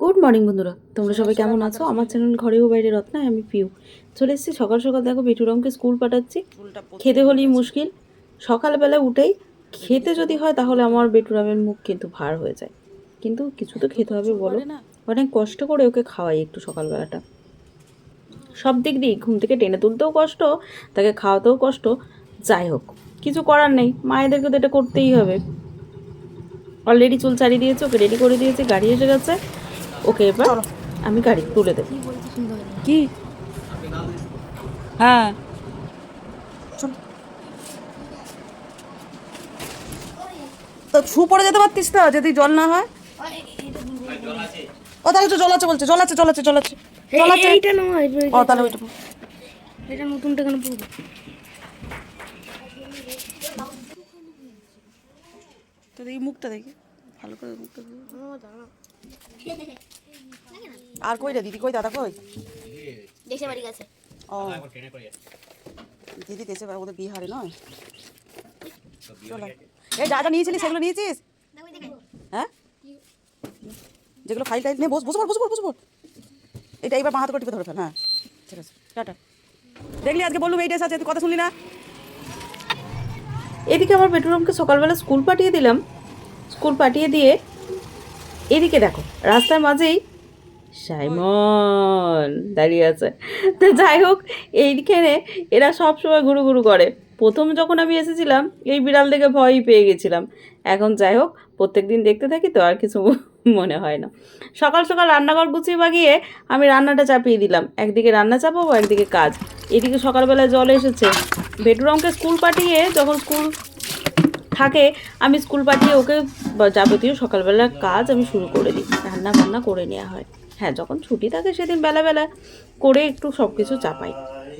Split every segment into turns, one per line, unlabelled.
Good morning বন্ধুরা। তোমরা সবাই কেমন আছো? আমার চ্যানেল ঘরেও বাইরে রত্নায় আমি পিউ চলে এসেছি সকাল সকাল দেখো বেটুরামকে স্কুল পাঠাচ্ছি। খেতে হলেই মুশকিল। সকালবেলা উঠেই খেতে যদি হয় তাহলে আমার বেটুরামের মুখ কিন্তু ভার হয়ে যায়। কিন্তু কিছু তো খেতে হবে বলো। অনেক কষ্ট করে ওকে খাওয়াই একটু সকালবেলাটা। সব দিক দিয়ে ঘুম থেকে টেনে তুলতেও কষ্ট তাকে খাওয়াতেও কষ্ট। যাই হোক কিছু করার নেই। মায়েদেরকে তো এটা করতেই হবে। অলরেডি চুল চালিয়ে দিয়েছে ওকে রেডি করে দিয়েছে গাড়ি এসে গেছে। ওকে এবার আমি গাড়ি তুলে দেবো।
কি? হ্যাঁ। তো শু পড়ে যেতে পারতিস তো যদি জল না হয়? ও তাহলে তো জল আছে বলছে জল আছে জল আছে জল আছে। জল আছে।
এইটা নয়
ও তাহলে ওইটা
এটা নতুনটা কেন পড়ব
তো দেখি মুখটা দেখি। ভালো করে মুখটা দেখি। আর কই রে দিদি কই দাদা কই?
দেশে বাড়ি গেছে।
ও। দিদি দেশে ওদের বিহারে নয়। চলো। এই যা যা নিয়েছিলি সেগুলো নিয়েছিস? হ্যাঁ? যেগুলো ফাইল টাইল নে বস বসে পড় বসে পড় বসে পড়। এটা এবার বাঁ হাতে করে টিপে ধরে ফেল হ্যাঁ। ঠিক আছে। টাটা। দেখলি আজকে বললুম এই ড্রেস আছে তুই কথা শুনলি না?
এদিকে আমার বেটুরামকে সকালবেলা স্কুল পাঠিয়ে দিলাম। স্কুল পাঠিয়ে দিয়ে এদিকে দেখো রাস্তার মাঝেই সাইমন, দাঁড়িয়ে আছে। তো যাই হোক, এইখানে এরা সব সময় ঘুরু ঘুরু করে। প্রথম যখন আমি এসেছিলাম, এই বিড়াল দেখে ভয়ই পেয়ে গেছিলাম। এখন যাই হোক প্রত্যেক দিন দেখতে থাকি তো আর কিছু মনে হয় না। সকাল সকাল রান্নাঘর গুছিয়ে বাগিয়ে আমি রান্নাটা চাপিয়ে দিলাম। একদিকে রান্না চাপাবো, একদিকে কাজ। এদিকে সকালবেলায় জল এসেছে। বেডরুমকে স্কুল পাঠিয়ে যখন স্কুল থাকে, আমি স্কুল পাঠিয়ে ওকে যাবতীয় সকালবেলার কাজ আমি শুরু করে দিই। রান্না বান্না করে নেওয়া হয়। হ্যাঁ যখন ছুটি থাকে সেদিন বেলাবেলা করে একটু সব কিছু চাপাই।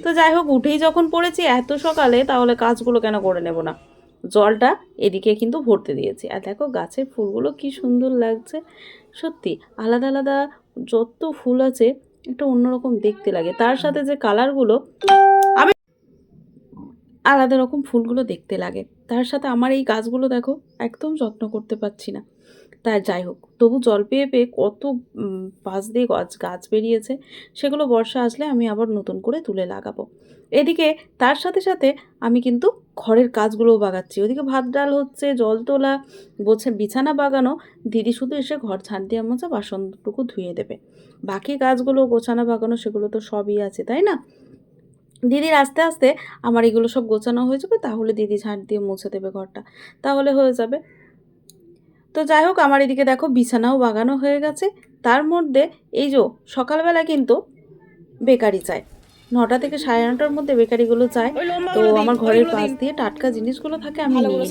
তো যাই হোক, উঠেই যখন পড়েছি এত সকালে, তাহলে কাজগুলো কেন করে নেব না? জলটা এদিকে কিন্তু ভরতে দিয়েছি। আর দেখো, গাছের ফুলগুলো কি সুন্দর লাগছে। সত্যি, আলাদা আলাদা যত ফুল আছে, একটা অন্যরকম দেখতে লাগে। তার সাথে যে কালারগুলো, আমি আলাদা রকম ফুলগুলো দেখতে লাগে। তার সাথে আমার এই গাছগুলো দেখো, একদম যত্ন করতে পারছি না। তা যাই হোক, তবু জল পেয়ে পেয়ে কত পাশ দিয়ে গাছ গাছ বেরিয়েছে, সেগুলো বর্ষা আসলে আমি আবার নতুন করে তুলে লাগাবো। এদিকে তার সাথে সাথে আমি কিন্তু ঘরের কাজগুলোও বাগাচ্ছি। ওদিকে ভাত ডাল হচ্ছে, জল তোলা বোঝে বিছানা বাগানো, দিদি শুধু এসে ঘর ঝাঁট দিয়ে মোছা বাসনটুকু ধুয়ে দেবে। বাকি কাজগুলো গোছানো, বাগানো, সেগুলো তো সবই আছে, তাই না? দিদির আস্তে আস্তে আমার এগুলো সব গোছানো হয়ে যাবে, তাহলে দিদি ঝাঁট দিয়ে মুছে দেবে ঘরটা। তাহলে হয়ে যাবে তো যাই হোক, আমার এদিকে দেখো বিছানাও বাগানো হয়ে গেছে। তার মধ্যে এই যে সকালবেলা কিন্তু বেকারি চায়। নটা থেকে সাড়ে নটার মধ্যে বেকারিগুলো চায় তো আমার ঘরের পাশ দিয়ে টাটকা জিনিসগুলো থাকে আমি নিয়ে।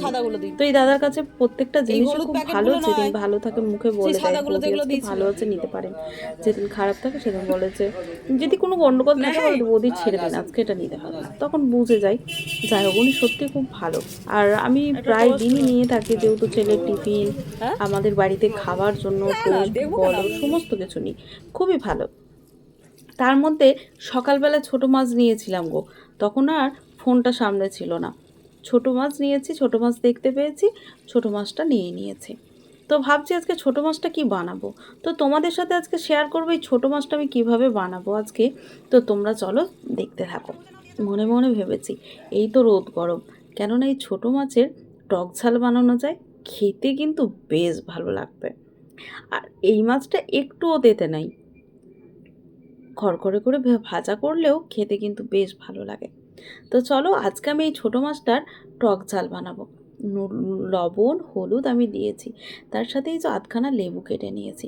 তো এই দাদার কাছে প্রত্যেকটা জিনিস খুব ভালো যেদিন ভালো থাকে মুখে বলে দেয় ভালো আছে নিতে পারেন। যেদিন খারাপ থাকে সেদিন বলেছে যদি কোনো গন্ডগোল থাকে বলে বৌদি ছেড়ে দিন আজকে এটা নিতে হবে না। তখন বুঝে যাই যাই হোক উনি সত্যি খুব ভালো। আর আমি প্রায় দিনই নিয়ে থাকি যেহেতু ছেলের টিফিন
হ্যাঁ?
আমাদের বাড়িতে খাওয়ার জন্য বলো সমস্ত কিছু নিই। খুবই ভালো। তার মধ্যে সকালবেলা ছোট মাছ নিয়েছিলাম গো। তখন আর ফোনটা সামনে ছিল না। ছোট মাছ নিয়েছি, ছোট মাছ দেখতে পেয়েছি, ছোট মাছটা নিয়ে নিয়েছি। তো ভাবছি আজকে ছোট মাছটা কি বানাবো? তো তোমাদের সাথে আজকে শেয়ার করব এই ছোটো মাছটা আমি কীভাবে বানাবো আজকে। তো তোমরা চলো দেখতে থাকো। মনে মনে ভেবেছি, এই তো রোদ গরম। কেননা এই ছোটো মাছের টক ঝাল বানানো যায়, খেতে কিন্তু বেশ ভালো লাগবে। আর এই মাছটা একটুও তেতে নাই। খড়খড়ে করে ভাজা করলেও খেতে কিন্তু বেশ ভালো লাগে। তো চলো আজকে আমি এই ছোটো মাছটার টক ঝাল বানাবো। লবণ, হলুদ আমি দিয়েছি। তার সাথে এই যে আধখানা লেবু কেটে নিয়েছি।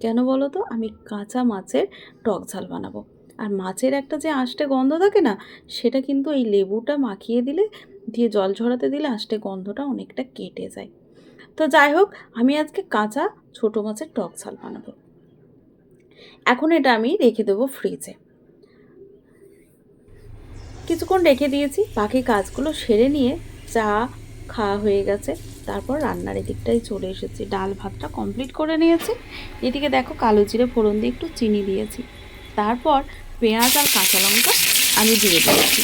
কেন বলো তো? আমি কাঁচা মাছের টক ঝাল বানাবো। আর মাছের একটা যে আষ্টে গন্ধ থাকে না, সেটা কিন্তু এই লেবুটা মাখিয়ে দিলে, দিয়ে জল ঝরাতে দিলে আষ্টে গন্ধটা অনেকটা কেটে যায়। তো যাই হোক, আমি আজকে কাঁচা ছোটো মাছের টক ঝাল বানাবো। এখন এটা আমি রেখে দেবো ফ্রিজে কিছুক্ষণ রেখে দিয়েছি, বাকি কাজগুলো সেরে নিয়ে চা খাওয়া হয়ে গেছে। তারপর রান্নার এদিকটাই চলে এসেছি। ডাল ভাতটা কমপ্লিট করে নিয়েছি। এদিকে দেখো কালো জিরে ফোড়ন দিয়ে একটু চিনি দিয়েছি। তারপর পেঁয়াজ আর কাঁচা লঙ্কা আমি দিয়ে দিয়েছি।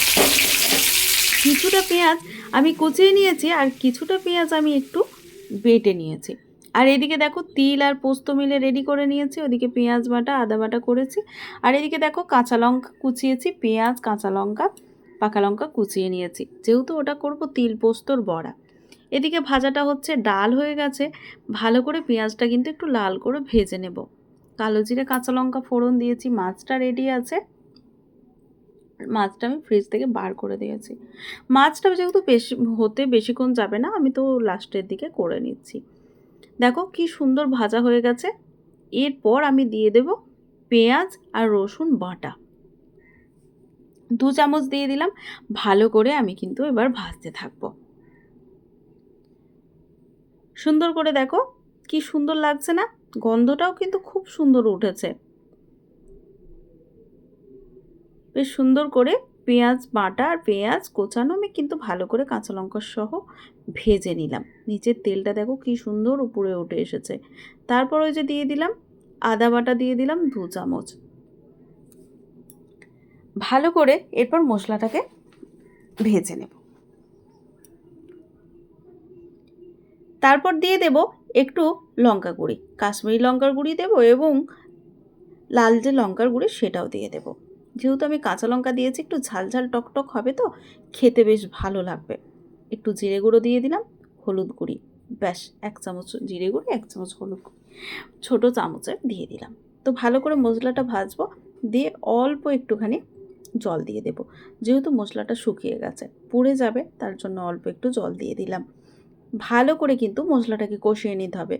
কিছুটা পেঁয়াজ আমি কুচিয়ে নিয়েছি আর কিছুটা পেঁয়াজ আমি একটু বেটে নিয়েছি। আর এদিকে দেখো তিল আর পোস্ত মিলে রেডি করে নিয়েছি। ওদিকে পেঁয়াজ বাটা, আদা বাটা করেছি। আর এদিকে দেখো কাঁচা লঙ্কা কুচিয়েছি, পেঁয়াজ, কাঁচা লঙ্কা, পাকা লঙ্কা কুচিয়ে নিয়েছি। যেহেতু ওটা করব তিল পোস্তর বড়া। এদিকে ভাজাটা হচ্ছে ডাল হয়ে গেছে। ভালো করে পেঁয়াজটা কিন্তু একটু লাল করে ভেজে নেব। কালো জিরে, কাঁচা লঙ্কা ফোড়ন দিয়েছি, মাছটা রেডি আছে। মাছটা আমি ফ্রিজ থেকে বার করে দিয়েছি। মাছটা যেহেতু বেশি, হতে বেশিক্ষণ যাবে না, আমি তো লাস্টের দিকে করে নিচ্ছি। দেখো কি সুন্দর ভাজা হয়ে গেছে। এরপর আমি দিয়ে দেব পেঁয়াজ আর রসুন বাটা। দু চামচ দিয়ে দিলাম, ভালো করে আমি কিন্তু এবার ভাজতে থাকব। সুন্দর করে দেখো কি সুন্দর লাগছে না? গন্ধটাও কিন্তু খুব সুন্দর উঠেছে। বেশ সুন্দর করে পেঁয়াজ, বাটা আর পেঁয়াজ কোচানো আমি কিন্তু ভালো করে কাঁচা লঙ্কা সহ ভেজে নিলাম। নিচের তেলটা দেখো কি সুন্দর উপরে উঠে এসেছে। তারপর ওই যে দিয়ে দিলাম, আদা বাটা দিয়ে দিলাম দু চামচ। ভালো করে এরপর মশলাটাকে ভেজে নেব। তারপর দিয়ে দেব একটু লঙ্কা গুঁড়ি। কাশ্মীরি লঙ্কার গুঁড়ি দেব এবং লাল যে লঙ্কার গুঁড়ি সেটাও দিয়ে দেব। যেহেতু আমি কাঁচা লঙ্কা দিয়েছি, একটু ঝাল ঝাল টকটক হবে তো, খেতে বেশ ভালো লাগবে। একটু জিরে গুঁড়ো দিয়ে দিলাম, হলুদ গুঁড়ি। ব্যাস, এক চামচ জিরে গুঁড়ি, এক চামচ হলুদ গুঁড়ি। ছোটো চামচের দিয়ে দিলাম। তো ভালো করে মশলাটা ভাজবো, দিয়ে অল্প একটুখানি জল দিয়ে দেব। যেহেতু মশলাটা শুকিয়ে গেছে, পুড়ে যাবে, তার জন্য অল্প একটু জল দিয়ে দিলাম। ভালো করে কিন্তু মশলাটাকে কষিয়ে নিতে হবে।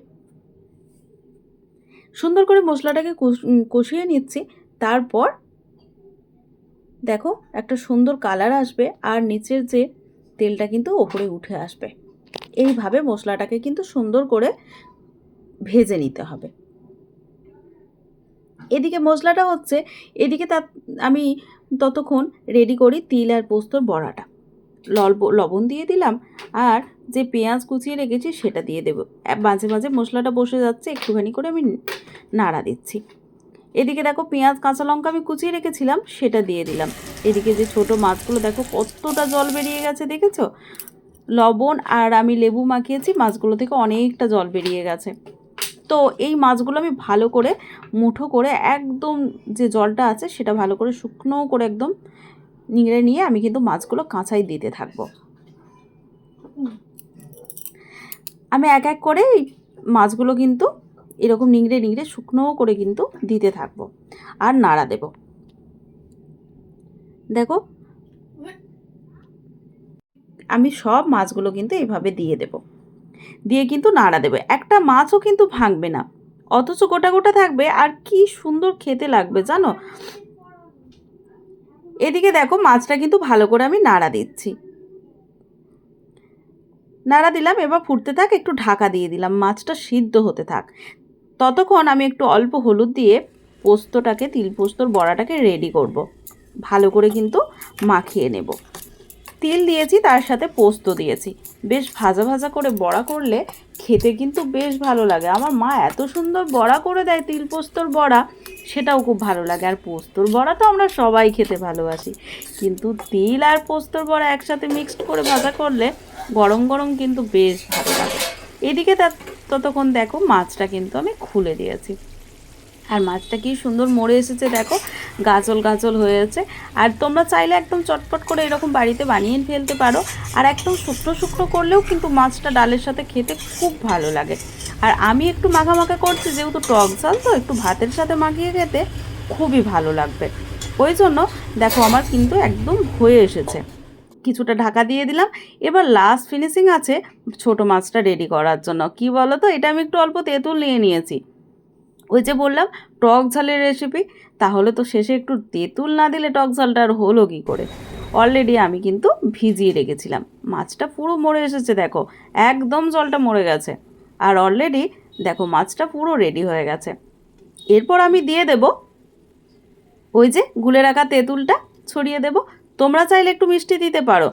সুন্দর করে মশলাটাকে কষ- কষিয়ে নিচ্ছি। তারপর দেখো, একটা সুন্দর কালার আসবে, আর নিচের যে তেলটা কিন্তু ওপরে উঠে আসবে। এইভাবে মশলাটাকে কিন্তু সুন্দর করে ভেজে নিতে হবে। এদিকে মশলাটা হচ্ছে, এদিকে তা আমি ততক্ষণ রেডি করি তিল আর পোস্তর বড়াটা। লব লবণ দিয়ে দিলাম আর যে পেঁয়াজ কুচিয়ে রেখেছি সেটা দিয়ে দেবো। মাঝে মাঝে মশলাটা বসে যাচ্ছে, একটুখানি করে আমি নাড়া দিচ্ছি। এদিকে দেখো পেঁয়াজ, কাঁচা লঙ্কা আমি কুচিয়ে রেখেছিলাম, সেটা দিয়ে দিলাম। এদিকে যে ছোট মাছগুলো, দেখো কতটা জল বেরিয়ে গেছে, দেখেছ? লবণ আর আমি লেবু মাখিয়েছি, মাছগুলো থেকে অনেকটা জল বেরিয়ে গেছে। তো এই মাছগুলো আমি ভালো করে মুঠো করে একদম যে জলটা আছে, সেটা ভালো করে শুকনো করে একদম নিংড়ে নিয়ে আমি কিন্তু মাছগুলো কাঁচাই দিতে থাকব। আমি এক এক করে মাছগুলো কিন্তু এরকম নিংড়ে নিংড়ে শুকনো করে কিন্তু দিতে থাকব। আর নাড়া দেব। দেখো, আমি সব মাছগুলো কিন্তু এইভাবে দিয়ে দেব। দিয়ে কিন্তু নাড়া দেবে। একটা মাছও কিন্তু ভাঙবে না। অথচ গোটা গোটা থাকবে। আর কি সুন্দর খেতে লাগবে, জানো? এদিকে দেখো, মাছটা কিন্তু ভালো করে আমি নাড়া দিচ্ছি। নাড়া দিলাম, এবার ফুটতে থাক, একটু ঢাকা দিয়ে দিলাম। মাছটা সিদ্ধ হতে থাক। ততক্ষণ আমি একটু অল্প হলুদ দিয়ে পোস্তটাকে, তিল পোস্তর বড়াটাকে রেডি করব। ভালো করে কিন্তু মাখিয়ে নেব। তিল দিয়েছি, তার সাথে পোস্ত দিয়েছি। বেশ ভাজা ভাজা করে বড়া করলে খেতে কিন্তু বেশ ভালো লাগে। আমার মা এত সুন্দর বড়া করে দেয়, তিল পোস্তর বড়া, সেটাও খুব ভালো লাগে। আর পোস্তর বড়া তো আমরা সবাই খেতে ভালোবাসি। কিন্তু তিল আর পোস্তর বড়া একসাথে মিক্সড করে ভাজা করলে গরম গরম কিন্তু বেশ ভালো লাগে। এদিকে তা ততক্ষণ দেখো মাছটা কিন্তু আমি খুলে দিয়েছি। আর মাছটা কি সুন্দর মরে এসেছে দেখো, গাজল গাজল হয়েছে। আর তোমরা চাইলে একদম চটপট করে এরকম বাড়িতে বানিয়ে ফেলতে পারো। আর একদম শুকনো শুকনো করলেও কিন্তু মাছটা ডালের সাথে খেতে খুব ভালো লাগে। আর আমি একটু মাখা করছি, যেহেতু টক ঝাল, তো একটু ভাতের সাথে মাখিয়ে খেতে খুবই ভালো লাগবে। ওই জন্য দেখো আমার কিন্তু একদম হয়ে এসেছে। কিছুটা ঢাকা দিয়ে দিলাম। এবার লাস্ট ফিনিশিং আছে ছোট মাছটা রেডি করার জন্য। কি বলো তো এটা আমি একটু অল্প তেঁতুল নিয়ে নিয়েছি। ওই যে বললাম, টক ঝালের রেসিপি তাহলে তো শেষে একটু তেঁতুল না দিলে টক ঝালটা আর হলো কী করে? অলরেডি আমি কিন্তু ভিজিয়ে রেখেছিলাম। মাছটা পুরো মরে এসেছে, দেখো। একদম জলটা মরে গেছে। আর অলরেডি দেখো, মাছটা পুরো রেডি হয়ে গেছে। এরপর আমি দিয়ে দেব ওই যে গুলে রাখা তেঁতুলটা, ছড়িয়ে দেব। তোমরা চাইলে একটু মিষ্টি দিতে পারো।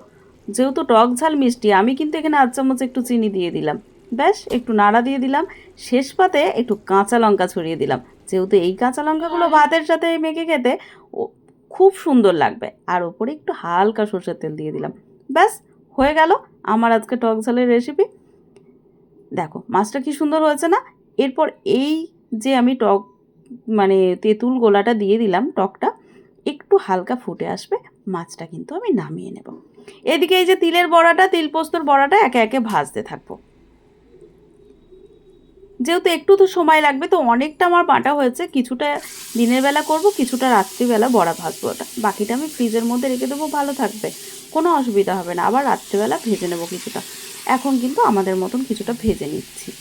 যেহেতু টক ঝাল মিষ্টি, আমি কিন্তু এখানে আধ চামচ একটু চিনি দিয়ে দিলাম। ব্যাস, একটু নাড়া দিয়ে দিলাম। শেষ পাতে একটু কাঁচা লঙ্কা ছড়িয়ে দিলাম। যেহেতু এই কাঁচা লঙ্কাগুলো ভাতের সাথে মেখে খেতে খুব সুন্দর লাগবে। আর ওপরে একটু হালকা সর্ষের তেল দিয়ে দিলাম। ব্যাস, হয়ে গেল আমার আজকে টক ঝালের রেসিপি দেখো, মাছটা কি সুন্দর হয়েছে না? এরপর এই যে আমি টক মানে তেঁতুল গোলাটা দিয়ে দিলাম টকটা, একটু হালকা ফুটে আসবে। মাছটা কিন্তু আমি নামিয়ে নেব। এদিকে এই যে তিলের বড়াটা, তিল পোস্তর বড়াটা একে একে ভাজতে থাকব। যেহেতু একটু তো সময় লাগবে, তো অনেকটা আমার বাটা হয়েছে। কিছুটা দিনের বেলা করব, কিছুটা রাত্রিবেলা বড়া ভাজবো ওটা। বাকিটা আমি ফ্রিজের মধ্যে রেখে দেবো, ভালো থাকবে। কোনো অসুবিধা হবে না। আবার রাত্রিবেলা ভেজে নেব কিছুটা। এখন কিন্তু আমাদের মতন কিছুটা ভেজে নিচ্ছি।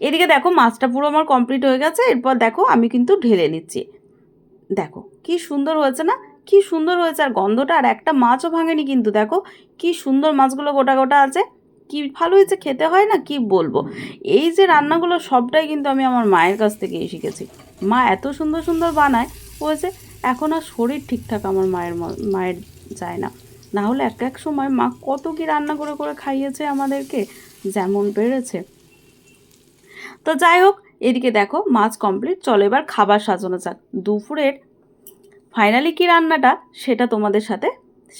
এদিকে দেখো মাছটা পুরো আমার কমপ্লিট হয়ে গেছে। এরপর দেখো আমি কিন্তু ঢেলে নিচ্ছি। দেখো কি সুন্দর হয়েছে না? কি সুন্দর হয়েছে, আর গন্ধটা, আর একটা মাছও ভাঙেনি কিন্তু, দেখো। কি সুন্দর মাছগুলো গোটা গোটা আছে। কি ভালো হয়েছে, খেতে হয় না, কি বলব? এই যে রান্নাগুলো, সবটাই কিন্তু আমি আমার মায়ের কাছ থেকেই শিখেছি। মা এত সুন্দর সুন্দর বানায় হয়েছে এখন আর শরীর ঠিকঠাক আমার মায়ের মায়ের যায় না। না হলে এক এক সময় মা কত কি রান্না করে করে খাইয়েছে আমাদেরকে, যেমন পেরেছে। তো যাই হোক, এদিকে দেখো, মাছ কমপ্লিট চলো এবার খাবার সাজানো যাক। দুপুরের ফাইনালি কি রান্নাটা? সেটা তোমাদের সাথে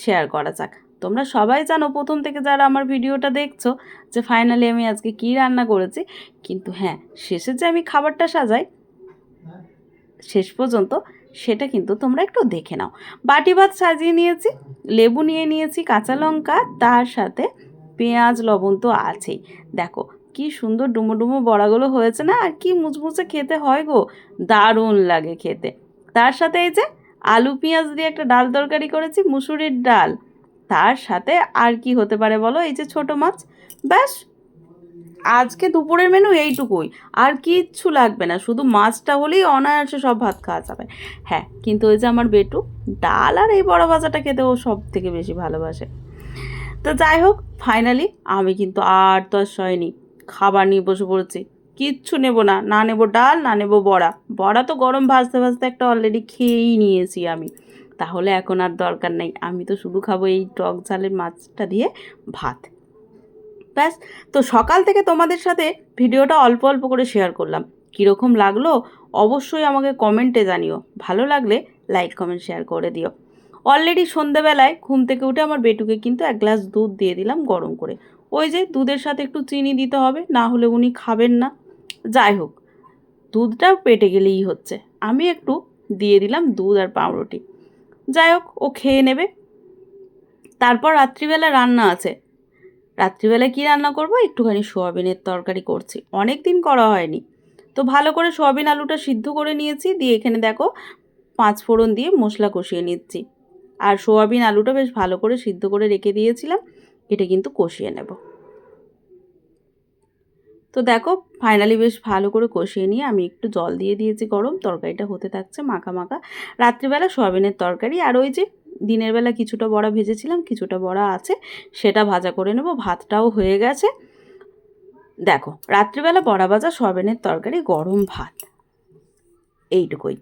শেয়ার করা যাক। তোমরা সবাই জানো, প্রথম থেকে যারা আমার ভিডিওটা দেখছ, যে ফাইনালি আমি আজকে কি রান্না করেছি। কিন্তু হ্যাঁ শেষে যে আমি খাবারটা সাজাই, শেষ পর্যন্ত সেটা কিন্তু তোমরা একটু দেখে নাও। বাটি ভাত সাজিয়ে নিয়েছি, লেবু নিয়ে নিয়েছি, কাঁচা লঙ্কা, তার সাথে পেঁয়াজ, লবণ তো আছেই। দেখো, কি সুন্দর ডুমো ডুমো বড়াগুলো হয়েছে না, আর কি মুচমুচে খেতে হয় গো। দারুণ লাগে খেতে। তার সাথে এই যে আলু, পেঁয়াজ দিয়ে একটা ডাল তরকারি করেছি, মুসুরির ডাল। তার সাথে আর কি হতে পারে বলো? এই যে ছোট মাছ। ব্যাস, আজকে দুপুরের মেনু এইটুকুই। আর কিচ্ছু লাগবে না, শুধু মাছটা হলেই অনায়াসে সব ভাত খাওয়া যাবে। হ্যাঁ কিন্তু ওই যে আমার বেটু, ডাল আর এই বড় ভাজাটা খেতে ও সব থেকে বেশি ভালোবাসে। তো যাই হোক ফাইনালি আমি কিন্তু আর তো আর সয়নি খাবার নিয়ে বসে পড়েছি। কিচ্ছু নেব না না নেব ডাল, না নেব বড়া। বড়া তো গরম ভাজতে ভাজতে একটা অলরেডি খেয়েই নিয়েছি আমি। তাহলে এখন আর দরকার নেই, আমি তো শুধু খাব এই টক ঝালের মাছটা দিয়ে ভাত। ব্যাস, তো সকাল থেকে তোমাদের সাথে ভিডিওটা অল্প অল্প করে শেয়ার করলাম। কীরকম লাগল অবশ্যই আমাকে কমেন্টে জানিও। ভালো লাগলে লাইক কমেন্ট শেয়ার করে দিও। অলরেডি সন্ধেবেলায় ঘুম থেকে উঠে আমার বেটুকে কিন্তু এক গ্লাস দুধ দিয়ে দিলাম গরম করে। ওই যে দুধের সাথে একটু চিনি দিতে হবে, না হলে উনি খাবেন না। যাই হোক, দুধটা পেটে গেলেই হচ্ছে। আমি একটু দিয়ে দিলাম দুধ আর পাউরুটি। যাই হোক, ও খেয়ে নেবে। তারপর রাত্রিবেলা রান্না আছে। রাত্রিবেলা কি রান্না করব? একটুখানি সোয়াবিনের তরকারি করছি। অনেক দিন করা হয়নি। তো ভালো করে সোয়াবিন আলুটা সিদ্ধ করে নিয়েছি। দিয়ে এখানে দেখো, পাঁচ ফোড়ন দিয়ে মশলা কষিয়ে নিচ্ছি। আর সোয়াবিন আলুটা বেশ ভালো করে সিদ্ধ করে রেখে দিয়েছিলাম। এটা কিন্তু কষিয়ে নেব। তো দেখো ফাইনালি বেশ ভালো করে কষিয়ে নিয়ে আমি একটু জল দিয়ে দিয়েছি গরম। তরকারিটা হতে থাকছে মাখা মাখা। রাত্রিবেলা সোয়াবিনের তরকারি। আর ওই যে দিনের বেলা কিছুটা বড়া ভেজেছিলাম, কিছুটা বড়া আছে, সেটা ভাজা করে নেব। ভাতটাও হয়ে গেছে। দেখো, রাত্রিবেলা বড়া ভাজা, সয়াবিনের তরকারি, গরম ভাত। এইটুকুই।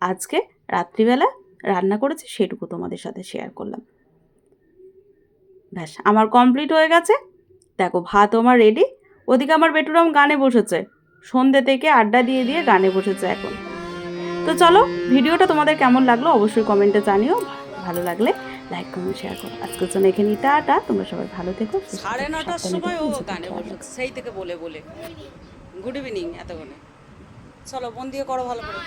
আজকে রাত্রিবেলা রান্না করেছি, সেটুকু তোমাদের সাথে শেয়ার করলাম। ব্যাস, আমার কমপ্লিট হয়ে গেছে। দেখো ভাত আমার রেডি ওদিকে আমার বেটুরাম গানে বসেছে। সন্ধ্যে থেকে আড্ডা দিয়ে দিয়ে গানে বসেছে এখন। তো চলো ভিডিওটা তোমাদের কেমন লাগল অবশ্যই কমেন্টে জানিও। ভালো লাগলে লাইক কমেন্ট শেয়ার করো। আজকের জন্য এখানে টাটা। তোমরা সবাই ভালো থেকো
সাড়ে নটার সময় ও গানে বসেছে। সেই থেকে বলে বলে। গুড ইভিনিং এতক্ষণে। চলো দিয়ে করো ভালো করে।